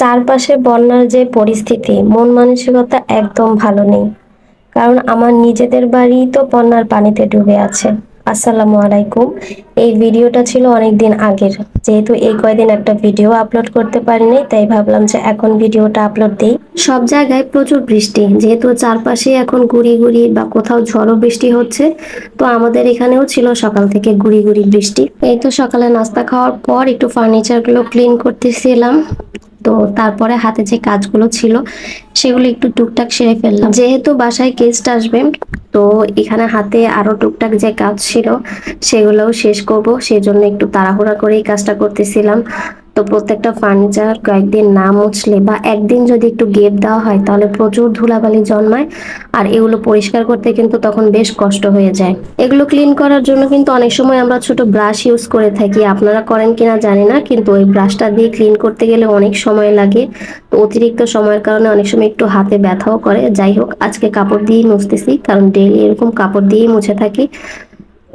চারপাশে বন্যার যে পরিস্থিতি, মন মানসিকতা একদম ভালো নেই। কারণ আমার নিজেদের বাড়ি তো বন্যার পানিতে ডুবে আছে। আসসালামু আলাইকুম। এই ভিডিওটা ছিল অনেক দিন আগের। যেহেতু এই কয়দিন একটা ভিডিও আপলোড করতে পারিনি, তাই ভাবলাম যে এখন ভিডিওটা আপলোড দিই। সব জায়গায় প্রচুর বৃষ্টি। যেহেতু চারপাশে এখন গুড়ি গুড়ি বা কোথাও ঝড়ো বৃষ্টি হচ্ছে, তো আমাদের এখানেও ছিল সকাল থেকে গুড়ি গুড়ি বৃষ্টি। এই তো সকালে নাস্তা খাওয়ার পর একটু ফার্নিচারগুলো ক্লিন করতেছিলাম। তো তারপরে হাতে যে কাজগুলো ছিল, সেগুলো একটু টুকটাক সেরে ফেললাম। যেহেতু বাসায় গেস্ট আসবে, তো এখানে হাতে আরও টুকটাক যে কাজ ছিল, সেগুলোও শেষ করব। সেজন্য একটু তাড়াহুড়া করেই কাজটা করতেছিলাম। তো প্রত্যেকটা ফার্নিচার, কয়েকদিন না মুছলে বা একদিন যদি একটু গেপ দেওয়া হয়, তাহলে প্রচুর ধুলাবালি জন্মায় আর এগুলো পরিষ্কার করতে কিন্তু তখন বেশ কষ্ট হয়ে যায়। এগুলো ক্লিন করার জন্য কিন্তু অনেক সময় আমরা ছোট ব্রাশ ইউজ করে থাকি। আপনারা করেন কিনা জানি না, কিন্তু ওই ব্রাশটা দিয়ে ক্লিন করতে গেলে অনেক সময় লাগে। তো অতিরিক্ত সময়ের কারণে অনেক সময় একটু হাতে ব্যথাও করে। যাই হোক, আজকে কাপড় দিয়েই মুছতেছি, কারণ ডেইলি এরকম কাপড় দিয়েই মুছে থাকি।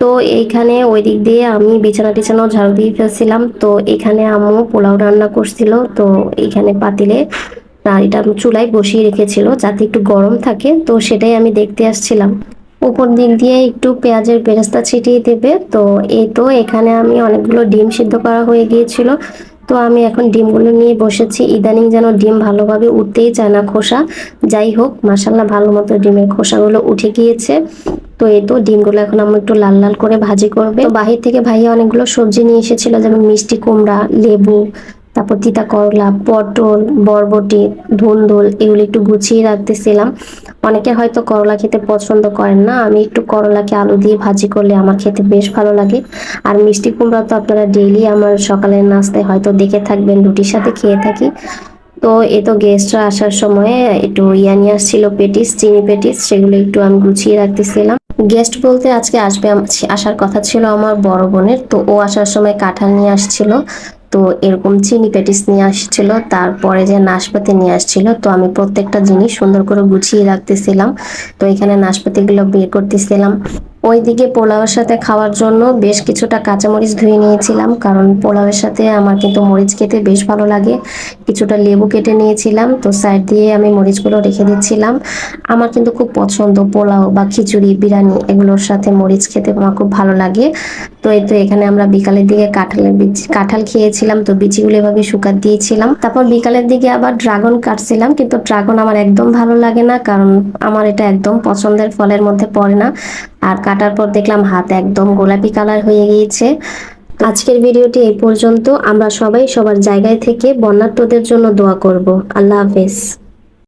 তো এইখানে ওই দিক দিয়ে আমি বিছানা টিছানাও ঝাড়ু দিয়ে ফেলছিলাম। তো এখানে আমু পোলাও রান্না করছিল। তো এইখানে পাতিলে এটা চুলায় বসিয়ে রেখেছিল যাতে একটু গরম থাকে। তো সেটাই আমি দেখতে আসছিলাম। উপর দিক দিয়ে একটু পেঁয়াজের বেরেস্তা ছিটিয়ে দেবে। তো এই তো এখানে আমি অনেকগুলো ডিম সিদ্ধ করা হয়ে গিয়েছিল। তো আমি এখন ডিমগুলো নিয়ে বসেছি। ইদানিং যেন ডিম ভালোভাবে উঠতেই চায় না খোসা। যাই হোক মাসাল্লাহ ভালো মতো ডিমের খোসাগুলো উঠে গিয়েছে। তো এই তো ডিমগুলো এখন আমি একটু লাল লাল করে ভাজি করবে। বাহির থেকে ভাইয়া অনেকগুলো সবজি নিয়ে এসেছিল, যেমন মিষ্টি কুমড়া, লেবু তারপর তিতা করলা পটল, বরবটি, ধুন্দুল, এগুলো একটু গুছিয়ে রাখতেছিলাম। অনেকে হয়তো করলা খেতে পছন্দ করেন না। আমি একটু করলাকে আলু দিয়ে ভাজি করলে আমার খেতে বেশ ভালো লাগে। আর মিষ্টি কুমড়া তো আপনারা ডেইলি আমার সকালের নাস্তায় হয়তো দেখে থাকবেন, রুটির সাথে খেয়ে থাকি। তো এ তো গেস্টরা আসার সময় একটু ইয়া নিয়ে আসছিল পেটিস, চিনি পেটিস, সেগুলো একটু আমি গুছিয়ে রাখতেছিলাম। গেস্ট বলতে আজকে আসবে, আসার কথা ছিল আমার বড় বোনের। তো ও আসার সময় কাঁঠাল নিয়ে আসছিল। তো এরকম চিনি প্যাটিস নিয়ে আসছিল, তারপরে যে নাশপাতি নিয়ে আসছিল, তো আমি প্রত্যেকটা জিনিস সুন্দর করে গুছিয়ে রাখতেছিলাম। তো এখানে নাশপাতিগুলো বের করতেছিলাম। ওইদিকে পোলাওয়ের সাথে খাওয়ার জন্য বেশ কিছুটা কাঁচামরিচ ধুয়ে নিয়েছিলাম, কারণ পোলাওয়ের সাথে আমার কিন্তু মরিচ খেতে বেশ ভালো লাগে। কিছুটা লেবু কেটে নিয়েছিলাম, তো সাইড দিয়ে আমি মরিচগুলো রেখে দিচ্ছিলাম। আমার কিন্তু খুব পছন্দ পোলাও বা খিচুড়ি, বিরিয়ানি, এগুলোর সাথে মরিচ খেতে আমার খুব ভালো লাগে। এই তো এখানে আমরা বিকালের দিকে কাঁঠালের বিচি কাঁঠাল খেয়েছিলাম তো বিচিগুলো এভাবে শুকাত দিয়েছিলাম। তারপর বিকালের দিকে আবার ড্রাগন কাটছিলাম, কিন্তু ড্রাগন আমার একদম ভালো লাগে না, কারণ আমার এটা একদম পছন্দের ফলের মধ্যে পড়ে না। আর কাটার পর দেখলাম হাত একদম গোলাপি কালার হয়ে গিয়েছে। আজকের ভিডিওটি এই পর্যন্ত। আমরা সবাই সবার জায়গায় থেকে বন্যার্থদের জন্য দোয়া করব। আল্লাহ হাফেজ।